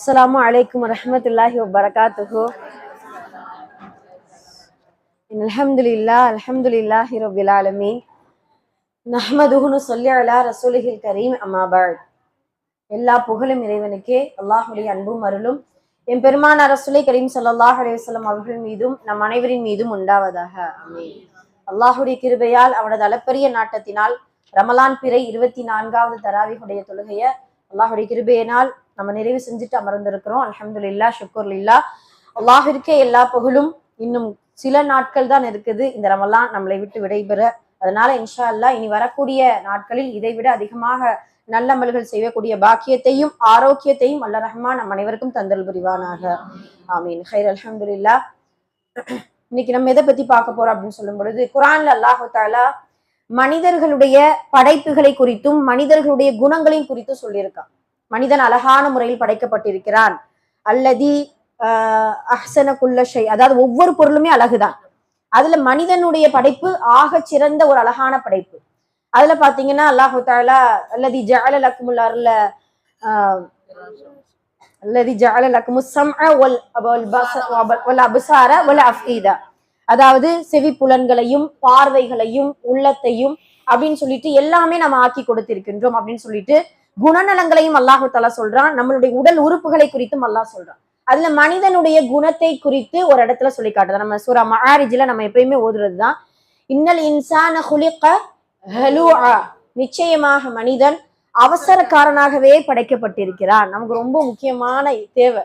அஸ்லாம் வலைக்கம் வரமத்துல்லாஹி வபரகாத்துஹு அலமதுல்லா அலமதுல்லாஹி ரபில் ஆலமீன் நஹ்மதுஹுன்னு சொல்லி அலா ரசூலிஹில் கரீம் அம்மாபாள் எல்லா புகழும் இறைவனுக்கே அல்லாஹுடைய அன்பும் அருளும் என் பெருமான அரசுலை கரீம் சல்லாஹ் அலையுஸ்லம் அவர்கள் மீதும் நம் அனைவரின் மீதும் உண்டாவதாக அமீன் அல்லாஹுடைய கிருபையால் அவனது அளப்பரிய நாட்டத்தினால் ரமலான் பிறை இருபத்தி நான்காவது தராவிகுடைய தொழுகைய அல்லாஹுடைய கிருபையினால் நம்ம நிறைவு செஞ்சுட்டு அமர்ந்திருக்கிறோம். அலமதுல்லா ஷுக்கூர் இல்லா அல்லாஹிற்கே எல்லா புகழும் இன்னும் சில நாட்கள் தான் இருக்குது. இந்த ரமலான் நம்மளை விட்டு விடைபெற. அதனால இன்ஷா அல்லாஹ் இனி வரக்கூடிய நாட்களில் இதை விட அதிகமாக நல்லமல்கள் செய்யக்கூடிய பாக்கியத்தையும் ஆரோக்கியத்தையும் அல்ல ரஹ்மான் நம் அனைவருக்கும் தந்தல் புரிவானாக. ஆமீன். ஹைர் அல்ஹம்துலில்லா. இன்னைக்கு நம்ம எதை பத்தி பார்க்க போறோம் அப்படின்னு சொல்லும் பொழுது குரான்ல அல்லாஹு தாலா மனிதர்களுடைய படைப்புகளை குறித்தும் மனிதர்களுடைய குணங்களையும் குறித்தும் சொல்லியிருக்கான். மனிதன் அழகான முறையில் படைக்கப்பட்டிருக்கிறான். அல்லதி ஆஹ் அஹ்சன குல்லஷை அதாவது ஒவ்வொரு பொருளுமே அழகுதான். அதுல மனிதனுடைய படைப்பு ஆக சிறந்த ஒரு அழகான படைப்பு. அதுல பாத்தீங்கன்னா அல்லாஹு தாலா அல்லதி ஜஅல லக்குமுல் அருள ஆஹ் அல்லதி ஜஅல லக்குமு ஸம்அ வல் வல் பஸ- வல் அஃபீதா. அதாவது செவி புலன்களையும் பார்வைகளையும் உள்ளத்தையும் அப்படின்னு சொல்லிட்டு எல்லாமே நம்ம ஆக்கி கொடுத்திருக்கின்றோம் அப்படின்னு சொல்லிட்டு குணநலங்களையும் அல்லாஹு தலா சொல்றான். நம்மளுடைய உடல் உறுப்புகளை குறித்தும் அல்லாஹ் சொல்றான். அதுல மனிதனுடைய குணத்தை குறித்து ஒரு இடத்துல சொல்லி காட்டுது நம்ம சூரா மஹாரிஜில நம்ம எப்பயுமே ஓதுறதுதான். இன்னல் இன்சான ஹுலிக நிச்சயமாக மனிதன் அவசரக்காரனாகவே படைக்கப்பட்டிருக்கிறான். நமக்கு ரொம்ப முக்கியமான தேவை.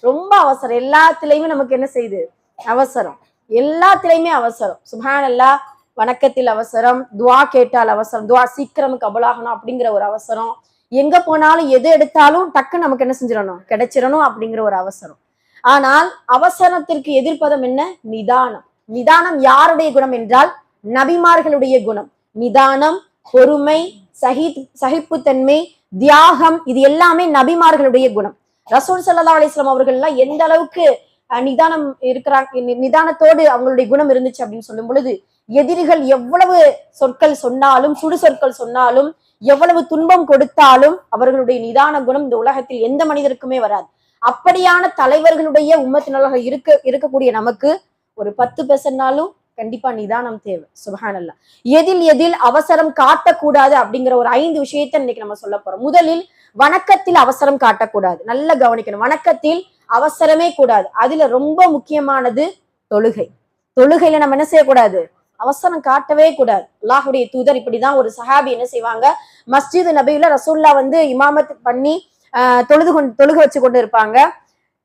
ரொம்ப அவசரம். எல்லாத்துலயுமே நமக்கு என்ன செய்யுது அவசரம். எல்லாத்துலயுமே அவசரம். சுபானல்லா வணக்கத்தில் அவசரம். துவா கேட்டால் அவசரம். துவா சீக்கிரம் கபலாகணும் அப்படிங்கிற ஒரு அவசரம். எங்க போனாலும் எது எடுத்தாலும் டக்கு நமக்கு என்ன செஞ்சிடணும்? கிடைச்சிடணும் அப்படிங்கிற ஒரு அவசரம். ஆனால் அவசரத்திற்கு எதிர்ப்பதம் என்ன? நிதானம். நிதானம் யாருடைய குணம் என்றால் நபிமார்களுடைய குணம். நிதானம் பொறுமை சகி சகிப்புத்தன்மை தியாகம் இது எல்லாமே நபிமார்களுடைய குணம். ரசூல் சல்லா அலிஸ்லாம் அவர்கள்லாம் எந்த அளவுக்கு நிதானம் இருக்கிறாங்க நி- நிதானத்தோடு அவங்களுடைய குணம் இருந்துச்சு அப்படின்னு சொல்லும் பொழுது எதிரிகள் எவ்வளவு சொற்கள் சொன்னாலும் சுடு சொற்கள் சொன்னாலும் எவ்வளவு துன்பம் கொடுத்தாலும் அவர்களுடைய நிதான குணம் இந்த உலகத்தில் எந்த மனிதருக்குமே வராது. அப்படியான தலைவர்களுடைய உம்மத்தினராக இருக்க இருக்கக்கூடிய நமக்கு ஒரு பத்து பெர்சன்ட்னாலும் கண்டிப்பா நிதானம் தேவை. சுபஹானல்லா. எதில் எதில் அவசரம் காட்டக்கூடாது அப்படிங்கிற ஒரு ஐந்து விஷயத்தை இன்னைக்கு நம்ம சொல்ல போறோம். முதலில் வணக்கத்தில் அவசரம் காட்டக்கூடாது. நல்லா கவனிக்கணும். வணக்கத்தில் அவசரமே கூடாது. அதுல ரொம்ப முக்கியமானது தொழுகை. தொழுகையில நம்ம என்ன செய்யக்கூடாது? அவசரம் காட்டவே கூடாது. அல்லாஹுடைய தூதர் இப்படிதான் ஒரு சஹாபி என்ன செய்வாங்க? மஸ்ஜித் நபியில ரசூல்லா வந்து இமாமத் பண்ணி தொழுது கொண்டு தொழுக வச்சு கொண்டு இருப்பாங்க.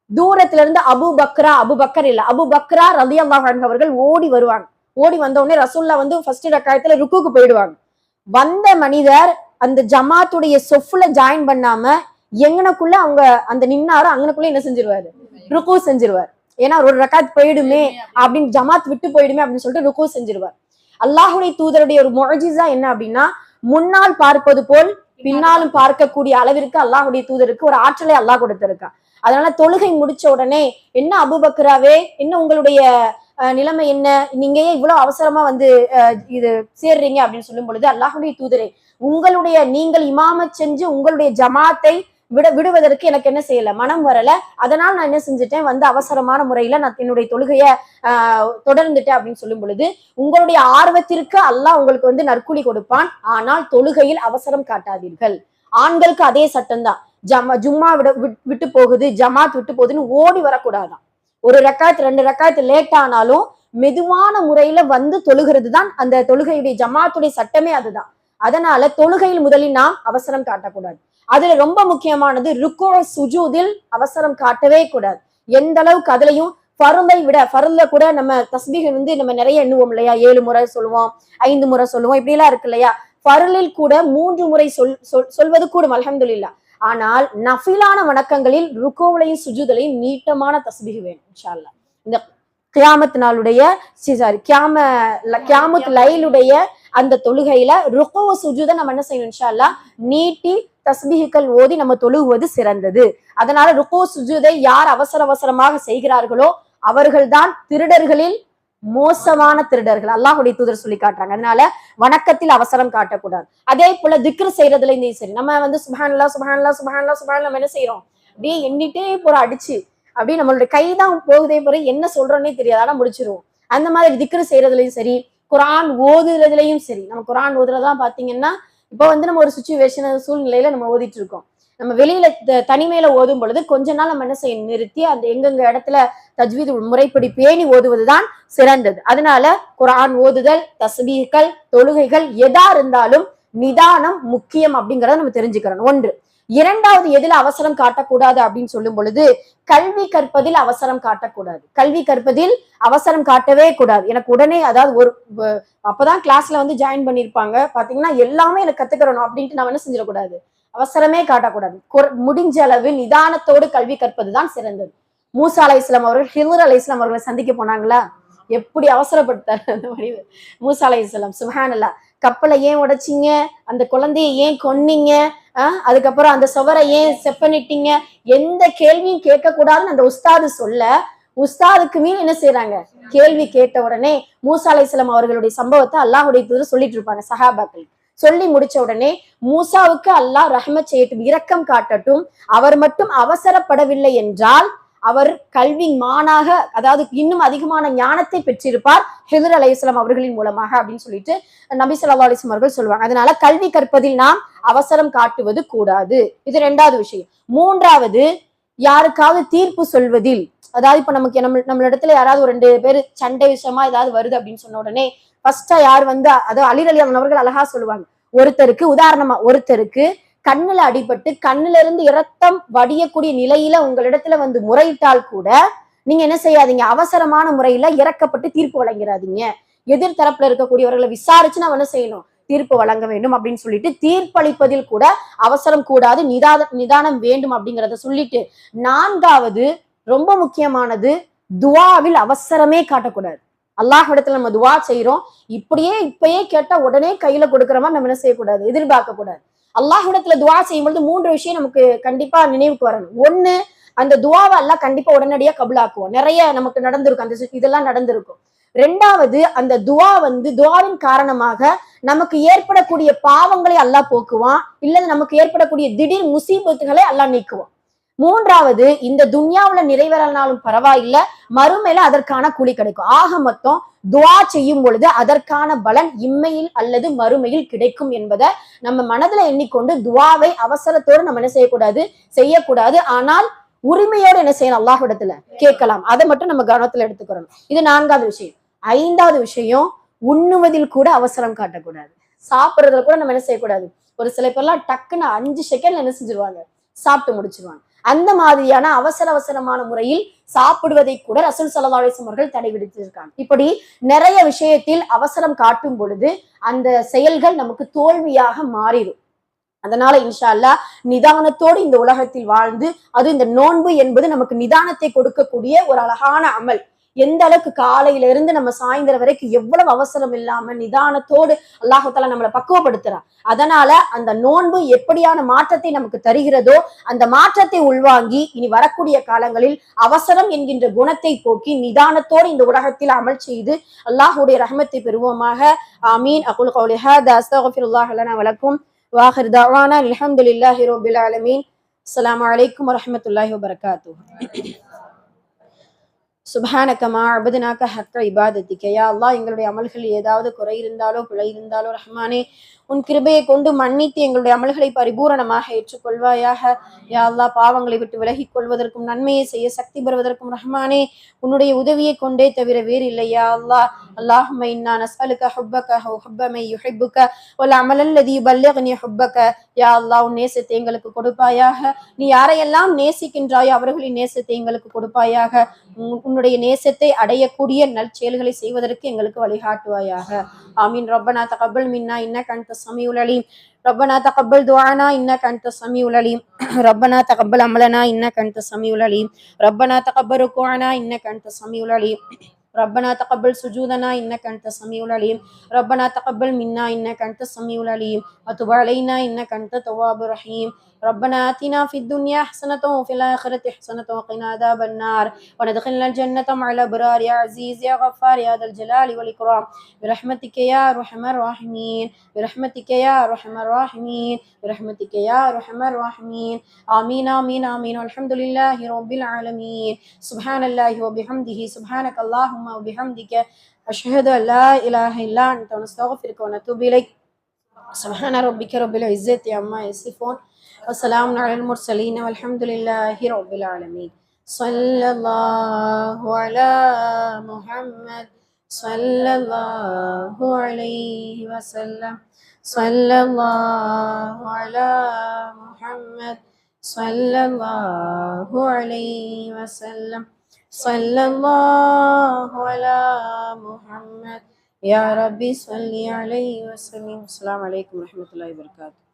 தூரத்துல இருந்து அபு பக்ரா அபு பக்கர் இல்ல அபு பக்ரா ரலி அவர்கள் ஓடி வருவாங்க. ஓடி வந்த உடனே ரசூல்லா வந்து ஃபர்ஸ்ட் ரக்காயத்துல ருக்குக்கு போயிடுவாங்க. வந்த மனிதர் அந்த ஜமாத்துடைய சொஃப்ல ஜாயின் பண்ணாம எங்கனக்குள்ள அவங்க அந்த நின்னாரோ அங்கனக்குள்ள என்ன செஞ்சிருவாரு? ருக்கோ செஞ்சிருவார். ஏன்னா ஒரு ரக்காத் போயிடுமே அப்படின்னு ஜமாத் விட்டு போயிடுமே அப்படின்னு சொல்லிட்டு ருக்கோ செஞ்சிருவார். அல்லாஹுடைய தூதருடைய ஒரு மொழஜிசா என்ன அப்படின்னா முன்னால் பார்ப்பது போல் பின்னாலும் பார்க்கக்கூடிய அளவிற்கு அல்லாஹுடைய தூதருக்கு ஒரு ஆற்றலை அல்லாஹ் கொடுத்திருக்கான் அதனால தொழுகை முடிச்ச உடனே என்ன அபுபக்ராவே என்ன உங்களுடைய அஹ், நிலைமை என்ன? நீங்க ஏன் இவ்வளவு அவசரமா வந்து அஹ், இது சேர்றீங்க அப்படின்னு சொல்லும் பொழுது அல்லாஹுடைய தூதரே உங்களுடைய நீங்கள் இமாம செஞ்சு உங்களுடைய ஜமாத்தை விட விடுவதற்கு எனக்கு என்ன செய்யல? மனம் வரல. அதனால் நான் என்ன செஞ்சுட்டேன்? வந்து அவசரமான முறையில நான் என்னுடைய தொழுகைய ஆஹ் தொடர்ந்துட்டேன் அப்படின்னு சொல்லும் பொழுது உங்களுடைய ஆர்வத்திற்கு அல்லாஹ் உங்களுக்கு வந்து நற்கூலி கொடுப்பான். ஆனால் தொழுகையில் அவசரம் காட்டாதீர்கள். ஆண்களுக்கு அதே சட்டம்தான் ஜமா ஜும்மா விட விட்- விட்டு போகுது ஜமாத் விட்டு போகுதுன்னு ஓடி வரக்கூடாதாம் ஒரு ரெக்காயத்து ரெண்டு ரெக்காயத்து லேட் ஆனாலும் மெதுவான முறையில வந்து தொழுகிறது தான் அந்த தொழுகையுடைய ஜமாத்துடைய சட்டமே அதுதான். அதனால தொழுகையில் முதலில் நாம் அவசரம் காட்டக்கூடாது. அதுல ரொம்ப முக்கியமானது ருக்கோ சுஜூதில் அவசரம் காட்டவே கூடாது. எந்த அளவுக்கு அதுலயும் பருந்தை விட பருந்த கூட நம்ம தஸ்பீக வந்து நம்ம நிறைய எண்ணுவோம் இல்லையா? ஏழு முறை சொல்லுவோம் ஐந்து முறை சொல்லுவோம் இப்படி எல்லாம் இருக்கு இல்லையா? பருளில் கூட மூன்று முறை சொல் சொல்- சொல்வது கூடும் அல்ஹம்துலில்லா. ஆனால் நஃபிலான வணக்கங்களில் ருக்கோவிலையும் சுஜூதலையும் நீட்டமான தஸ்பீக வேணும் இன்ஷா இந்த கியாமத் நாளுடைய சாரி கியாம கியாமத் லைலுடைய அந்த தொழுகையில ருக்கோ சுஜூத நம்ம என்ன செய்யணும் இன்ஷா அல்லாஹ் நீட்டி தஸ்பீஹுக்கள் ஓதி நம்ம தொழுகுவது சிறந்தது. அதனால ருக்கோ சுஜூதை யார் அவசர அவசரமாக செய்கிறார்களோ அவர்கள்தான் திருடர்களில் மோசமான திருடர்கள். அல்லாஹுடைய தூதர் சொல்லி காட்டுறாங்க. அதனால வணக்கத்தில் அவசரம் காட்டக்கூடாது. அதே போல திக்ரு செய்யறதுல இந்த சரி. நம்ம வந்து சுபஹானல்லா சுபஹானல்லா சுபஹானல்லா சுபஹான் நம்ம என்ன செய்யறோம் அப்படியே எண்ணிட்டே போற அடிச்சு அப்படியே நம்மளுடைய கை தான் போகுதே போற என்ன சொல்றோன்னே தெரியாது. ஆனா முடிச்சிருவோம். அந்த மாதிரி திக்ரு செய்யறதுலயும் சரி குரான் ஓதுறதுலயும் சரி. நம்ம குரான் ஓதுறதான் பாத்தீங்கன்னா இப்போ வந்து நம்ம ஒரு சுச்சுவேஷன் சூழ்நிலையில நம்ம ஓதிட்டு இருக்கோம். நம்ம வெளியில த- தனிமையில ஓதும் பொழுது கொஞ்ச நாள் நம்ம என்ன செய்ய நிறுத்தி அந்த எங்கெங்க இடத்துல தஜ்வீது முறைப்படி பேணி ஓதுவதுதான் சிறந்தது. அதனால குரான் ஓதுதல் தஸ்பீகள் தொழுகைகள் எதா இருந்தாலும் நிதானம் முக்கியம் அப்படிங்கறத நம்ம தெரிஞ்சுக்கிறோம் ஒன்று. இரண்டாவது எதில் அவசரம் காட்டக்கூடாது அப்படின்னு சொல்லும் பொழுது கல்வி கற்பதில் அவசரம் காட்டக்கூடாது. கல்வி கற்பதில் அவசரம் காட்டவே கூடாது. எனக்கு உடனே அதாவது ஒரு அப்பதான் கிளாஸ்ல வந்து ஜாயின் பண்ணிருப்பாங்க பாத்தீங்கன்னா எல்லாமே எனக்கு கத்துக்கிறணும் அப்படின்ட்டு நான் என்ன செஞ்சிடக்கூடாது? அவசரமே காட்டக்கூடாது. முடிஞ்ச அளவு நிதானத்தோடு கல்வி கற்பதுதான் சிறந்தது. மூசா அலை இஸ்லாம் அவர்கள் ஹிதர் அலை இஸ்லாம் அவர்களை சந்திக்க போனாங்களா? எப்படி அவசரப்பட்டார் அந்த மனிதர்? மூசா அலை இஸ்லாம் சுஹானல்லா கப்பலை ஏன் உடைச்சீங்க? அந்த குழந்தையை ஏன் கொன்னீங்க? அதுக்கப்புறம் அந்த சுவரை ஏன் செப்பனிட்டீங்க? எந்த கேள்வியும் கேட்க கூடாதுன்னு அந்த உஸ்தாது சொல்ல உஸ்தாதுக்கு மீன் என்ன செய்யறாங்க கேள்வி கேட்ட உடனே மூசா அவர்களுடைய சம்பவத்தை அல்லாஹுடைய தூதர் சொல்லிட்டு இருப்பாங்க சஹாபாக்கள். சொல்லி முடிச்ச உடனே மூசாவுக்கு அல்லாஹ் ரஹ்மத் செய்யட்டும் இரக்கம் காட்டட்டும். அவர் மட்டும் அவசரப்படவில்லை என்றால் அவர் கல்வி மானாக அதாவது இன்னும் அதிகமான ஞானத்தை பெற்றிருப்பார் ஹெதர் அலைஹிஸ்ஸலாம் அவர்களின் மூலமாக அப்படின்னு சொல்லிட்டு நபி சொல்லா அலிஸ்லாம் அவர்கள் சொல்லுவாங்க. அதனால கல்வி கற்பதில் நாம் அவசரம் காட்டுவது கூடாது. இது ரெண்டாவது விஷயம். மூன்றாவது யாருக்காவது தீர்ப்பு சொல்வதில் அதாவது இப்ப நமக்கு நம்ம நம்மளிடத்துல யாராவது ஒரு ரெண்டு பேர் சண்டை விஷயமா ஏதாவது வருது அப்படின்னு சொன்ன உடனே ஃபர்ஸ்டா யார் வந்து அதாவது அலிர் அலி அவர்கள் அழகா சொல்லுவாங்க. ஒருத்தருக்கு உதாரணமா ஒருத்தருக்கு கண்ணுல அடிபட்டு கண்ணுல இருந்து இரத்தம் வடியக்கூடிய நிலையில உங்களிடத்துல வந்து முறையிட்டால் கூட நீங்க என்ன செய்யாதீங்க? அவசரமான முறையில இறக்கப்பட்டு தீர்ப்பு வழங்கிறாதீங்க. எதிர் தரப்புல இருக்கக்கூடியவர்களை விசாரிச்சு நம்ம என்ன செய்யணும்? தீர்ப்பு வழங்க வேண்டும் அப்படின்னு சொல்லிட்டு தீர்ப்பளிப்பதில் கூட அவசரம் கூடாது நிதான நிதானம் வேண்டும் அப்படிங்கிறத சொல்லிட்டு நான்காவது ரொம்ப முக்கியமானது துவாவில் அவசரமே காட்டக்கூடாது. அல்லாஹ் இடத்துல நம்ம துவா செய்யறோம் இப்படியே இப்பயே கேட்டா உடனே கையில கொடுக்குற மாதிரி நம்ம என்ன செய்யக்கூடாது? எதிர்பார்க்க கூடாது அல்லாஹுடத்துல துவா செய்யும்போது மூன்று விஷயம் நமக்கு கண்டிப்பா நினைவுக்கு வரணும். ஒண்ணு அந்த துவாவை எல்லாம் கண்டிப்பா உடனடியா கபுலாக்குவோம் நிறைய நமக்கு நடந்திருக்கும். அந்த இதெல்லாம் நடந்திருக்கும். ரெண்டாவது அந்த துவா வந்து துவாவின் காரணமாக நமக்கு ஏற்படக்கூடிய பாவங்களை அல்லாஹ் போக்குவான். இல்லது நமக்கு ஏற்படக்கூடிய திடீர் முசீபத்துகளை அல்லாஹ் நீக்குவான். மூன்றாவது இந்த துன்யாவுல நிறைவேறனாலும் பரவாயில்ல. மறுமையில அதற்கான கூலி கிடைக்கும். ஆக மொத்தம் துவா செய்யும் பொழுது அதற்கான பலன் இம்மையில் அல்லது மறுமையில் கிடைக்கும் என்பதை நம்ம மனதுல எண்ணிக்கொண்டு துவாவை அவசரத்தோடு நம்ம என்ன செய்யக்கூடாது? செய்யக்கூடாது. ஆனால் உரிமையோடு என்ன செய்யணும் அல்லாஹிடத்துல கேட்கலாம். அதை மட்டும் நம்ம கவனத்துல எடுத்துக்கிறோம் இது நான்காவது விஷயம். ஐந்தாவது விஷயம் உண்ணுவதில் கூட அவசரம் காட்டக்கூடாது. சாப்பிடுறதுல கூட நம்ம என்ன செய்யக்கூடாது? ஒரு சில பேர்லாம் டக்குன்னு அஞ்சு செகண்ட்ல என்ன செஞ்சிருவாங்க? சாப்பிட்டு முடிச்சிருவாங்க. அந்த மாதிரியான அவசர அவசரமான முறையில் சாப்பிடுவதை கூட ரசூல் சல்லாசம் அவர்கள் தடை விடுத்திருக்காங்க இப்படி நிறைய விஷயத்தில் அவசரம் காட்டும் பொழுது அந்த செயல்கள் நமக்கு தோல்வியாக மாறிடும். அதனால இன்ஷா அல்லாஹ் நிதானத்தோடு இந்த உலகத்தில் வாழ்ந்து அது இந்த நோன்பு என்பது நமக்கு நிதானத்தை கொடுக்கக்கூடிய ஒரு அழகான அமல். எந்த அளவுக்கு காலையில இருந்து நம்ம சாயந்தரம் வரைக்கும் எவ்வளவு அவசரம் இல்லாம நிதானத்தோடு அல்லாஹால நம்மளை பக்குவப்படுத்துறான் அதனால அந்த நோன்பு எப்படியான மாற்றத்தை நமக்கு தருகிறதோ அந்த மாற்றத்தை உள்வாங்கி இனி வரக்கூடிய காலங்களில் அவசரம் என்கின்ற குணத்தை போக்கி நிதானத்தோடு இந்த உலகத்தில் அமல் செய்து அல்லாஹுடைய ரஹமத்தை பெறுவோமாக. ஆமீன். அகுல் கௌலி ஹாதா அஸ்தக்ஃபிருல்லாஹ் லனா தவானா அலைக்கும் வரஹ்மத்துல்லாஹி வபரகாத்துஹு. சுபானக்கமா அபதுனாக்க ஹக்க இபாதத்திக்க. யா எங்களுடைய அமல்கள் ஏதாவது குறை இருந்தாலோ பிழை இருந்தாலோ ரஹ்மானே உன் கிருபையை கொண்டு மன்னித்து எங்களுடைய அமல்களை பரிபூரணமாக ஏற்றுக்கொள்வாயாக யா அல்லாஹ் பாவங்களை விட்டு விலகிக் கொள்வதற்கும் நன்மையை செய்ய சக்தி பெறுவதற்கும் ரஹ்மானே உன்னுடைய உதவியை கொண்டே தவிர வேறு இல்லையா அல்லாஹ் اللهم إنا نسألك حبك وحب من يحبك والعمل الذي يبلغني حبك யா அல்லாஹ் உன் நேசத்தை எங்களுக்கு கொடுப்பாயாக நீ யாரையெல்லாம் நேசிக்கின்றாயோ அவர்களின் நேசத்தை எங்களுக்கு கொடுப்பாயாக உன்- உன்னுடைய நேசத்தை அடையக்கூடிய நற்செயல்களை செய்வதற்கு எங்களுக்கு வழிகாட்டுவாயாக ஆமீன் ரப்பனா தகப்பல் மின்னா இன்னக அன்த السميع العليم. ربنا تقبل دعانا إنك أنت السميع العليم. ربنا تقبل عملنا إنك أنت السميع العليم. ربنا تقبل ركوعنا إنك أنت السميع العليم. ربنا تقبل سجودنا إنك أنت السميع العليم. ربنا تقبل منا إنك أنت السميع العليم. وتب علينا إنك أنت التواب الرحيم. ربنا آتنا في الدنيا حسنة وفي الآخرة حسنة وقنا عذاب النار. وندخلنا الجنة مع الأبرار. يا عزيز يا غفار يا ذا الجلال والإكرام. برحمتك يا أرحم الراحمين. برحمتك يا أرحم الراحمين. برحمتك يا أرحم الراحمين. آمين آمين آمين. والحمد لله رب العالمين. سبحان الله وبحمده. سبحانك اللهم وبحمدك أشهد أن لا إله إلا أنت ونستغفرك ونتوب إليك. سبحان ربك رب العزة عما يصفون وسلام على المرسلين والحمد لله رب العالمين. صلى الله على محمد صلى الله عليه وسلم. صلى الله على محمد صلى الله عليه وسلم. صلى الله على محمد. يا ربي صل عليه وسلم. السلام عليكم ورحمة الله وبركاته.